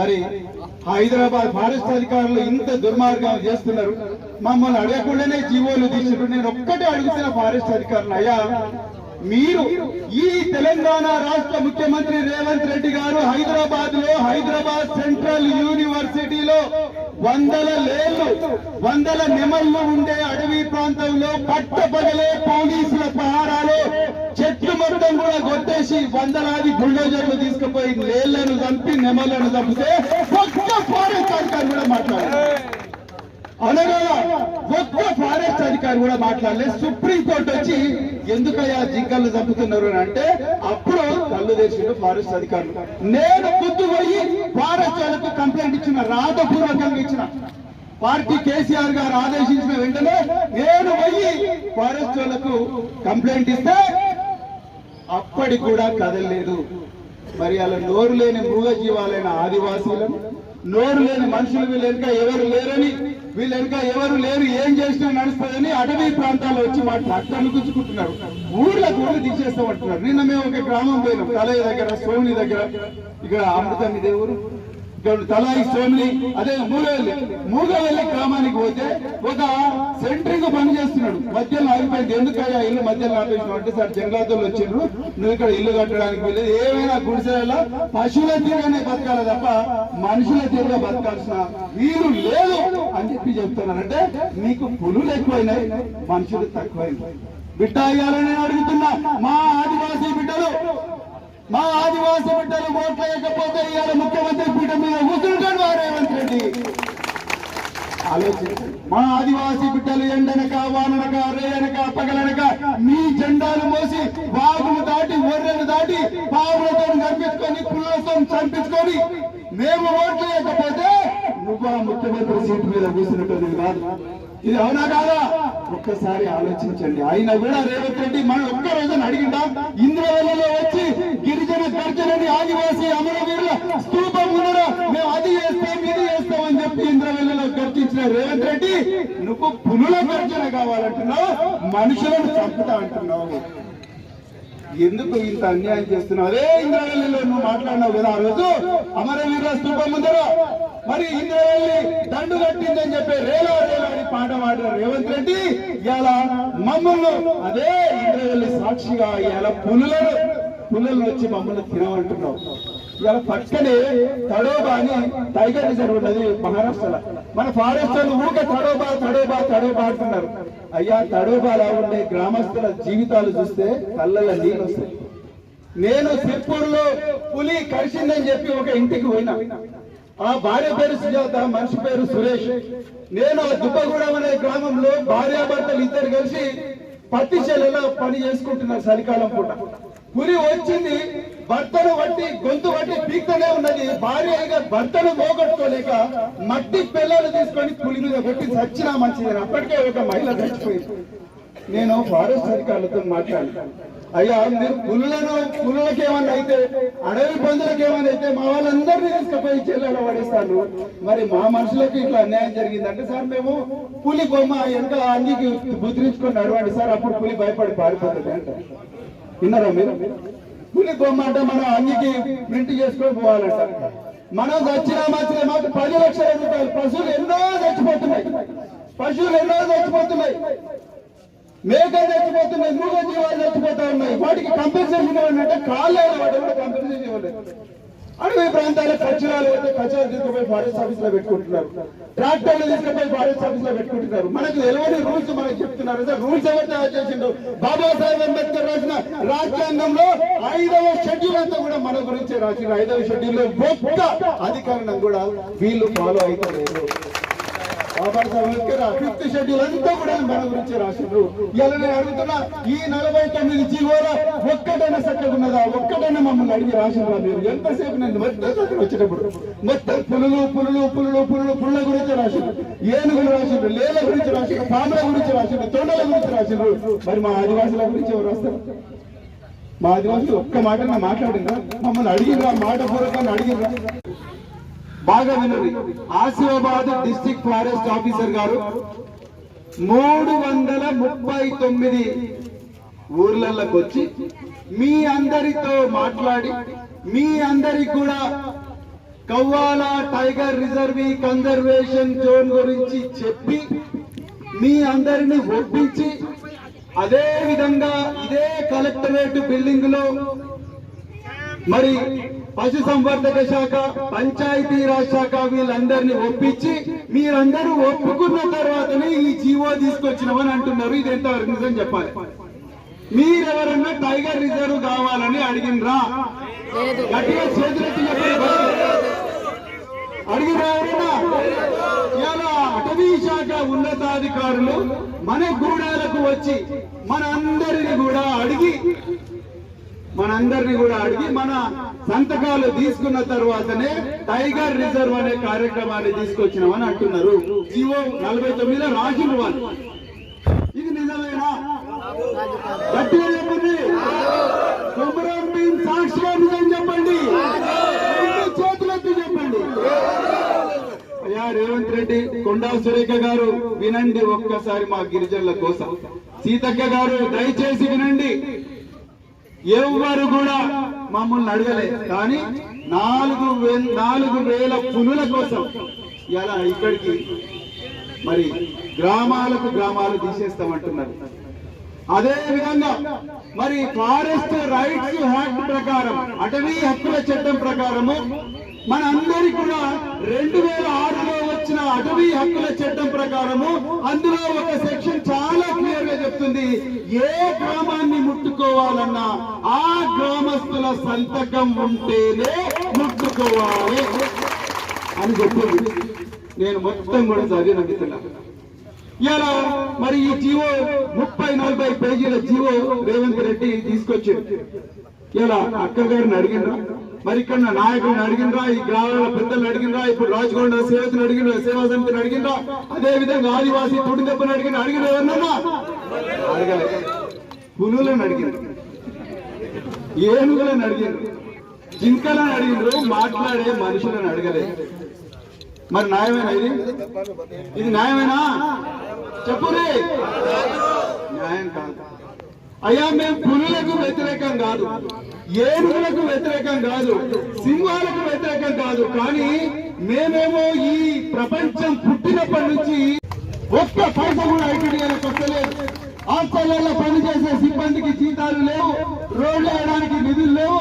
మరి హైదరాబాద్ ఫారెస్ట్ అధికారులు ఇంత దుర్మార్గం చేస్తున్నారు. మమ్మల్ని అడగకుండానే జీవోలు తీసుకుంటూ నేను ఒక్కటే అడుగుతున్న ఫారెస్ట్ అధికారులు అయ్యా మీరు ఈ తెలంగాణ రాష్ట్ర ముఖ్యమంత్రి రేవంత్ రెడ్డి గారు హైదరాబాద్లో హైదరాబాద్ సెంట్రల్ యూనివర్సిటీలో వందల లేళ్ళు వందల నెమళ్ళు ఉండే అడవి ప్రాంతంలో పట్టపగలే పోలీసుల పహారాలు చెట్లు మొత్తం కూడా కొట్టేసి వందలాది గుండోజర్లు తీసుకుపోయి లేళ్ళను చంపి నెమళ్ళను చంపితే ఒక్క ఫారెస్ట్ అధికారి కూడా మాట్లాడారు అనగా ఒక్క ఫారెస్ట్ అధికారి కూడా మాట్లాడలేదు. సుప్రీం కోర్టు వచ్చి ఎందుకయ్యా జింకలు చంపుతున్నారు అంటే అప్పుడు కళ్ళు ఫారెస్ట్ అధికారులు. నేను ఫారెస్ట్ వాళ్ళకు కంప్లైంట్ ఇచ్చిన రాతపూర్వకంగా ఇచ్చిన. పార్టీ కేసీఆర్ గారు ఆదేశించిన వెంటనే నేను పోయి ఫారెస్ట్ వాళ్ళకు కంప్లైంట్ ఇస్తే అప్పటికి కూడా కదలలేదు. మరి అలా నోరు లేని మృగజీవాలైన ఆదివాసీలను నోరు లేని మనుషులు వీళ్ళ వెనుక ఎవరు లేరని వీళ్ళ వెనుక ఎవరు లేరు ఏం చేసినా నడుస్తుందని అటవీ ప్రాంతాల్లో వచ్చి మా ట్రాక్టర్లు గుచ్చుకుంటున్నారు. ఊర్లకు ఊళ్ళు తీసేస్తామంటున్నారు. నిన్న మేము ఒక గ్రామం పోయినాం కలయ దగ్గర సోమిని దగ్గర. ఇక్కడ అమృతం ఇదే ఊరు. ఇక్కడ తలాయి సోమిని అదే మూగవెల్లి. మూగవెల్లి గ్రామానికి పోతే ఒక సెంట్రింగ్ పని చేస్తున్నాడు. మధ్యలో ఆగిపోయింది. ఎందుకయ్యా ఇల్లు మధ్యలో ఆపేసిన అంటే సార్ జంగలాతులు వచ్చిండ్రు. నువ్వు ఇక్కడ ఇల్లు కట్టడానికి వెళ్ళేది ఏమైనా గుడిసెల పశువుల తీరుగానే బతకాలి తప్ప మనుషుల తీరుగా బతకాల్సిన వీరు లేదు అని చెప్పి చెప్తున్నారంటే మీకు పులులు ఎక్కువైనాయి మనుషులు తక్కువైనాయి. బిడ్డ అయ్యాలని అడుగుతున్నా. మా ఆదివాసీ బిడ్డలు మా ఆదివాసీ బిడ్డలు ఓట్లు వేయకపోతే ఇవాళ ముఖ్యమంత్రి పీఠం మీద కూర్చుంటాడు మా రేవంత్ రెడ్డి. ఆలోచించండి. మా ఆదివాసీ బిడ్డలు ఎండనక వాననక రేయనక పగలనక మీ జెండాలు మోసి వాగులు దాటి ఒర్రెలు దాటి పావులతో కనిపించుకొని కులతో చంపించుకొని మేము ఓట్లు వేయకపోతే నువ్వు ఆ ముఖ్యమంత్రి సీటు మీద కూర్చున్నట్టు కాదు. ఇది అవునా కాదా? ఒక్కసారి ఆలోచించండి. అయినా కూడా రేవంత్ రెడ్డి మనం ఒక్క రోజున అడిగిందా? ఇంద్రవల్లలో వచ్చి గిరిజన గర్జనని ఆదివాసీ అమరవీరుల స్తూపం ఉన్నదా మేము అది చేస్తాం ఇది చేస్తాం అని చెప్పి ఇంద్రవెల్లిలో చేసిన రేవంత్ రెడ్డి నువ్వు పులుల గర్జన కావాలంటున్నావు మనుషులను చంపుతా అంటున్నావు. ఎందుకు ఇంత అన్యాయం చేస్తున్నావు? అదే ఇంద్రవల్లిలో నువ్వు మాట్లాడినావు కదా ఆ రోజు అమరవీరుల స్తూపం ముందర. మరి ఇంద్రవల్లి దండు కట్టిందని చెప్పి రేలా రేలా పాట పాడిన రేవంత్ రెడ్డి ఇలా మమ్మల్ని అదే ఇంద్రవల్లి సాక్షిగా ఇలా పులులను పుల్లలు వచ్చి మమ్మల్ని తినమంటున్నావు. ఇవాళ పక్కనే తడోబా అని టైగర్ రిజర్వ్ ఉన్నది మహారాష్ట్రలో. మన ఫారెస్ట్ వాళ్ళు ఊరికే తడోబా తడోబా తడోబా అంటున్నారు. అయ్యా తడోబాలా ఉండే గ్రామస్తుల జీవితాలు చూస్తే కళ్ళల్లో నీళ్ళు వస్తాయి. నేను సిర్పూర్లో పులి కరిచిందని చెప్పి ఒక ఇంటికి పోయినా. ఆ భార్య పేరు సుజాత మనిషి పేరు సురేష్. నేను ఆ దుబ్బగూడెం అనే గ్రామంలో భార్యాభర్తలు ఇద్దరు కలిసి పత్తి చెల్లెలో పని చేసుకుంటున్నారు చలికాలం పూట. పులి వచ్చింది భర్తను బట్టి గొంతు బట్టి పీక్తనే ఉన్నది. భార్య అయిన భర్తను పోగొట్టుకోలేక మట్టి పిల్లలు తీసుకొని పులి మీద కొట్టి చచ్చినా మంచిది. అప్పటికే ఒక మహిళ చచ్చిపోయింది. నేను ఫారెస్ట్ అధికారులతో మాట్లాడాను. అయ్యా మీరు పులులను పులులకు ఏమన్నా అయితే అడవి పందులకు ఏమన్నా అయితే మా వాళ్ళందరినీ తీసుకుపోయి జైల్లో పడేస్తాను. మరి మా మనుషులకు ఇట్లా అన్యాయం జరిగిందంటే సార్ మేము పులి బొమ్మ ఎంత అంగికి బుద్ధించుకొని నడవండి. సార్ అప్పుడు పులి భయపడి పారిపోతుంది అంట. విన్నారా మీరు? పులి బొమ్మ అంటే మనం అన్నికి ప్రింట్ చేసుకొని పోవాలంట మనం చచ్చినా మాత్రమే మాకు పది లక్షల రూపాయలు. పశువులు ఎన్నో చచ్చిపోతున్నాయి. పశువులు ఎన్నో చచ్చిపోతున్నాయి. మేక చచ్చిపోతున్నాయి. మూగ జీవాలు చచ్చిపోతా ఉన్నాయి. వాటికి కంపెన్సేషన్ ఇవ్వాలంటే కాలేదు వాటి కూడా కంపెన్సేషన్ ఇవ్వలేదు. ప్రాంతాలకు కచ్చరాలు అయితే కచ్చరాలు తీసుకుపోయి ఫారెస్ట్ ఆఫీస్లో పెట్టుకుంటున్నారు. ట్రాక్టర్లు తీసుకుపోయి ఫారెస్ట్ ఆఫీస్లో పెట్టుకుంటున్నారు. మనకు తెలియని రూల్స్ మనకు చెప్తున్నారు. అదే రూల్స్ ఎవరు తయారు చేసిండు బాబాసాహెబ్ అంబేద్కర్ రాసిన రాజ్యాంగంలో ఐదవ షెడ్యూల్ అంతా కూడా మన గురించి రాసిన ఐదవ షెడ్యూల్లో ఒక్క అధికారం కూడా వీళ్ళు ఫాలో అవుతారు బాబాసాహెబ్ అంబేద్కర్ ఫిఫ్త్ షెడ్యూల్ అంతా కూడా మన గురించి రాసిండ్రు. ఇలా నేను అడుగుతున్నా ఈ నలభై తొమ్మిది జీవోల ఒక్కటైనా చక్కగా ఉన్నదా? ఒక్కటైనా మమ్మల్ని అడిగి రాసిండ్రా మీరు? ఎంతసేపు నేను మొత్తం చదివి వచ్చేటప్పుడు? మొత్తం పులులు పులులు పులులు పులులు పుల్ల గురించి రాసిండ్రు. ఏనుగులు రాసిండ్రు లేల గురించి రాసిండ్రు పాముల గురించి రాసిండ్రు తొండల గురించి రాసిండ్రు. మరి మా ఆదివాసుల గురించి ఎవరు రాస్తారు? మా ఆదివాసులు ఒక్క మాట నా మాట్లాడిందా మమ్మల్ని అడిగిరా మాట పూర్వకంగా అడిగిరా బాగా వినండి. ఆసిఫాబాద్ డిస్టిక్ ఫారెస్ట్ ఆఫీసర్ గారు మూడు వందల ముప్పై తొమ్మిది ఊర్లలోకి వచ్చి మీ అందరితో మాట్లాడి మీ అందరి కూడా Kawal tiger reserve conservation zone గురించి చెప్పి మీ అందరిని ఒప్పించి అదే విధంగా ఇదే కలెక్టరేట్ బిల్డింగ్లో మరి పశు సంవర్ధక శాఖ పంచాయతీరాజ్ శాఖ వీళ్ళందరినీ ఒప్పించి మీరందరూ ఒప్పుకున్న తర్వాతనే ఈ జీవో తీసుకొచ్చినామని అంటున్నారు. ఇది ఎంతవరకు నిజం చెప్పాలి? మీరెవరన్నా టైగర్ రిజర్వ్ కావాలని అడిగినరా గట్టిగా చేతులెత్తి అడిగిన ఇలా అటవీ శాఖ ఉన్నతాధికారులు మన గూడాలకు వచ్చి మన అందరిని కూడా అడిగి మనందరినీ కూడా అడిగి మన సంతకాలు తీసుకున్న తర్వాతనే టైగర్ రిజర్వ్ అనే కార్యక్రమాన్ని తీసుకొచ్చినామని అంటున్నారు. జీవో నలభై తొమ్మిదిలో రాజులు వాళ్ళు. ఇది నిజమేనా? గట్టిగా చెప్పండి. కొమరం సాక్షిగా నిజం చెప్పండి. చేతులెత్తి చెప్పండి. అయ్యా రేవంత్ రెడ్డి కొండా సురేఖ గారు వినండి ఒక్కసారి మా గిరిజనుల కోసం. సీతక్క గారు దయచేసి వినండి. ఎవ్వరు కూడా మమ్మల్ని అడగలేదు కానీ నాలుగు వే- నాలుగు వేల పులుల కోసం ఇలా ఇక్కడికి మరి గ్రామాలకు గ్రామాలు తీసేస్తామంటున్నారు. అదే విధంగా మరి ఫారెస్ట్ రైట్స్ యాక్ట్ ప్రకారం అటవీ హక్కుల చట్టం ప్రకారము మన అందరికి కూడా రెండు వేల ఆరులో వచ్చిన అటవీ హక్కుల చట్టం ప్రకారము అందులో ఒక సెక్షన్ చాలా క్లియర్గా చెప్తుంది. ఏ ముట్టుకోవాలన్నా ఆ గ్రామస్తుల సంతకం ఉంటేనే ముట్టుకోవాలి అని చెప్పింది. నేను మొత్తం కూడా చదివిన మిత్రులారా. ఇలా మరి ఈ జీవో ముప్పై నలభై పేజీల జీవో రేవంత్ రెడ్డి తీసుకొచ్చింది ఇలా అక్క గారిని అడిగినరా మరి ఇక్కడ నాయకుడిని అడిగినరా ఈ గ్రామాల పెద్దలను అడిగినరా ఇప్పుడు రాజగొండ సేవకుని అడిగిన సేవా సమితిని అడిగినరా అదే విధంగా ఆదివాసీ తుడి దెబ్బని అడిగిన అడిగిన పులులను అడిగారు ఏనుగులను అడిగారు జింకలను అడిగినారు మాట్లాడే మనుషులను అడగలేదు మరి న్యాయమేనా ఇది? ఇది న్యాయమేనా? చెప్పురే. న్యాయం కాదు. అయ్యా మేము పులులకు వ్యతిరేకం కాదు. ఏనుగులకు వ్యతిరేకం కాదు. సింహాలకు వ్యతిరేకం కాదు. కానీ మేమేమో ఈ ప్రపంచం పుట్టినప్పటి నుంచి ఒక్క పైసా కూడా ఐటీడీఆర్ఎస్ వస్తలేదు. హాస్టళ్ళలో పనిచేసే సిబ్బందికి జీతాలు లేవు రోడ్లు వేయడానికి నిధులు లేవు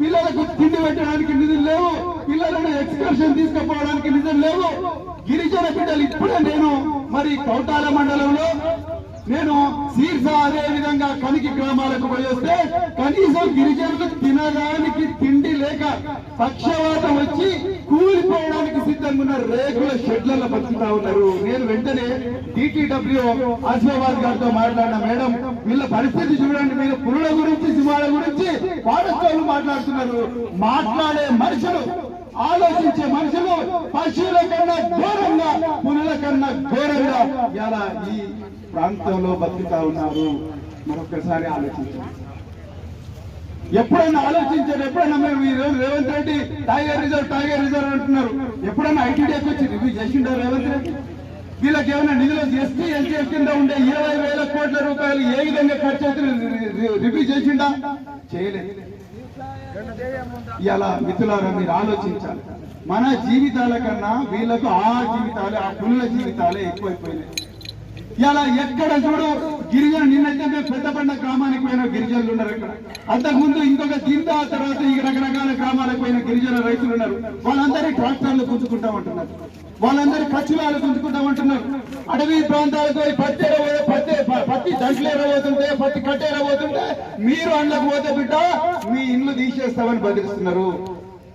పిల్లలకు తిండి పెట్టడానికి నిధులు లేవు పిల్లలను ఎక్స్కర్షన్ తీసుకుపోవడానికి నిధులు లేవు. గిరిజన బిడ్డలు ఇప్పుడే నేను మరి కౌటాల మండలంలో నేను శీర్ష అదే విధంగా కనికి గ్రామాలకు పోయి వస్తే కనీసం గిరిజనులు తినడానికి తిండి లేక పక్షవాతం వచ్చి కూలిపోవడానికి సిద్ధంగా ఉన్న రేకుల షెడ్లలో బతుకుతా ఉన్నారు. నేను వెంటనే టీటీడబ్ల్యూ ఆసిఫాబాద్ గారితో మాట్లాడిన మేడం వీళ్ళ పరిస్థితి చూడండి మీరు పురుల గురించి సింహాల గురించి పాఠశాలలు మాట్లాడుతున్నారు. మాట్లాడే మనుషులు ఆలోచించే మనుషులు పశువుల కన్నా ఘోరంగా పులుల కన్నా ఘోరంగా ఇలా ఈ ప్రాంతంలో బతుకుతా ఉన్నారు. మరొకసారి ఆలోచించండి. ఎప్పుడైనా ఆలోచించారు ఎప్పుడైనా మేము ఈ రోజు Revanth Reddy tiger reserve tiger reserve అంటున్నారు. ఎప్పుడైనా ఐటీడీకి వచ్చి రివ్యూ చేసిండో రేవంత్ రెడ్డి? వీళ్ళకి ఏమైనా నిధులు ఎస్టీ ఎన్టీఎఫ్ కింద ఉండే ఇరవై వేల కోట్ల రూపాయలు ఏ విధంగా ఖర్చు అవుతుంది? రివ్యూ చేసిండా? చేయలేదు. ఇలా మిత్రులారా మీరు ఆలోచించాలి. మన జీవితాల కన్నా వీళ్ళకు ఆ జీవితాలే ఆ పుల్ల జీవితాలే ఎక్కువైపోయినాయి. ఇలా ఎక్కడ చూడు గిరిజన నిన్నైతే మేము పెద్దపండ గ్రామానికి పోయిన గిరిజనులు ఉన్నారు ఇక్కడ. అంతకుముందు ఇంకొక దీంతో తర్వాత ఈ రకరకాల గ్రామాలకు పోయిన గిరిజన రైతులు ఉన్నారు. వాళ్ళందరి ట్రాక్టర్లు గుంజుకుంటా ఉంటున్నారు. వాళ్ళందరి కచ్చులాలు గుంజుకుంటా ఉంటున్నారు. అడవి ప్రాంతాలకు పోయి పత్తి ఎరవో- పత్తి పత్తి దంట్లు ఎరబోతుంటే పత్తి కట్ట పోతుంటే మీరు అండ్లకు పోతే బిడ్డ మీ ఇల్లు తీసేస్తామని బదిలిస్తున్నారు